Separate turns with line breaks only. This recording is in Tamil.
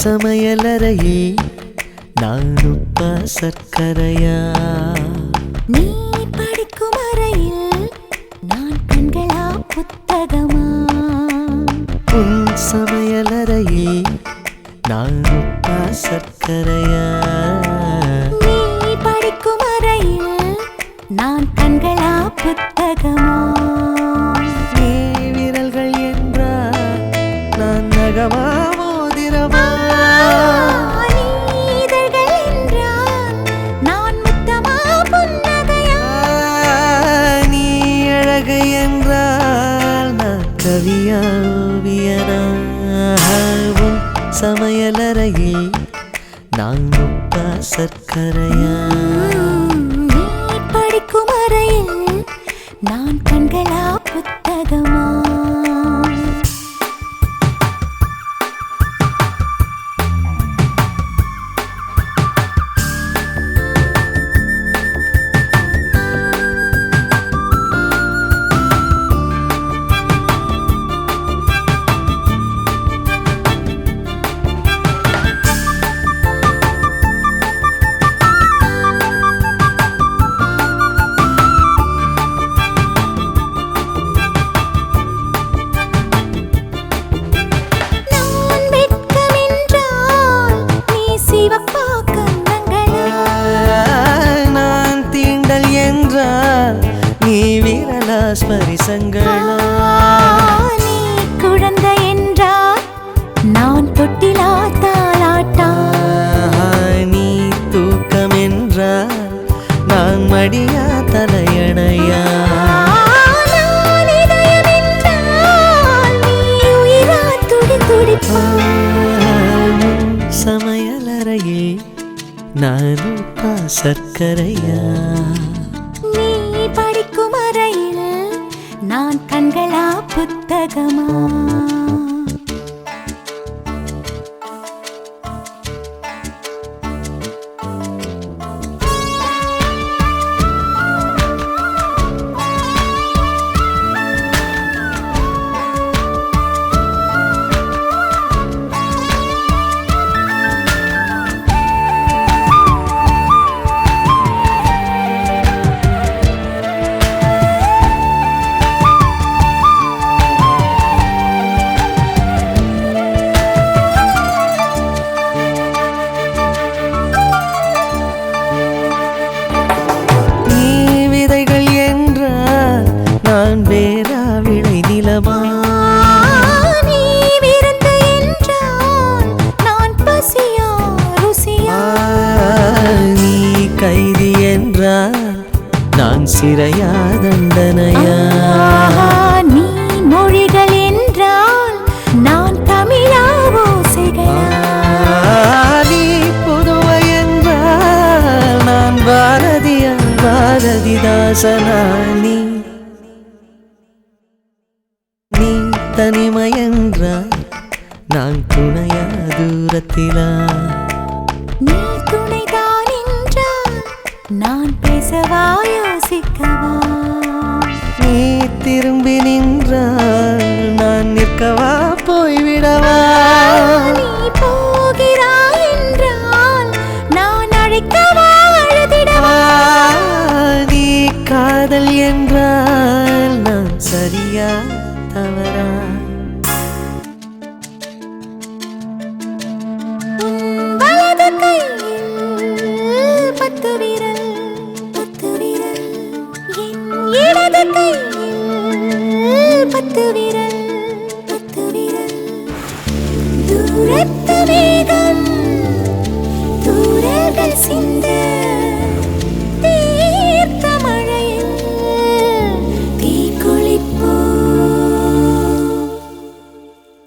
சமையலறையே நான் உப்பா சர்க்கரையா?
நீ படிக்கும் அறையில் நான் கண்களா புத்தகமா?
உன் சமையலறையே நான் உப்பா சர்க்கரையா?
நீ படிக்கும் அறையில் நான் கண்களா புத்தகமா?
கவியாவியனாகவும் சமையலறையில் நான் உப்பா சர்க்கரையா?
படிக்கும் அறையில் நான் கண்களா புத்தகமா?
ஸ்பரிசங்களா
நீ குழந்தை என்றால் நான் தொட்டிலா தாலாட்டா
நீ தூக்கம் என்றால் நான் மடியா தலையணையா? சமையலறையில் நான் உப்பா சர்க்கரையா?
நான் கண்களா புத்தகமா?
சிறையா தண்டனையா
நீ மொழிகள் என்றால் நான் தமிழா
நீ புதுவை என்றால் நான் பாரதியா பாரதிதாசனா நீ நீ தனிமை என்றால் நான் துணையா தூரத்திலா?
நீ துணைதான் நான் பேசவா யோசிக்கவா?
நீ திரும்பி நின்றால் நான் நிற்கவா? போய்விடவா?
நீ போகிறாய் என்றால் நான் அழைக்கவா? அழுதிடவா?
நீ காதல் என்றால் நான் சரியா தவறா? പത്തുവിരൽ പത്തുവിരൽ. ദൂരത്ത്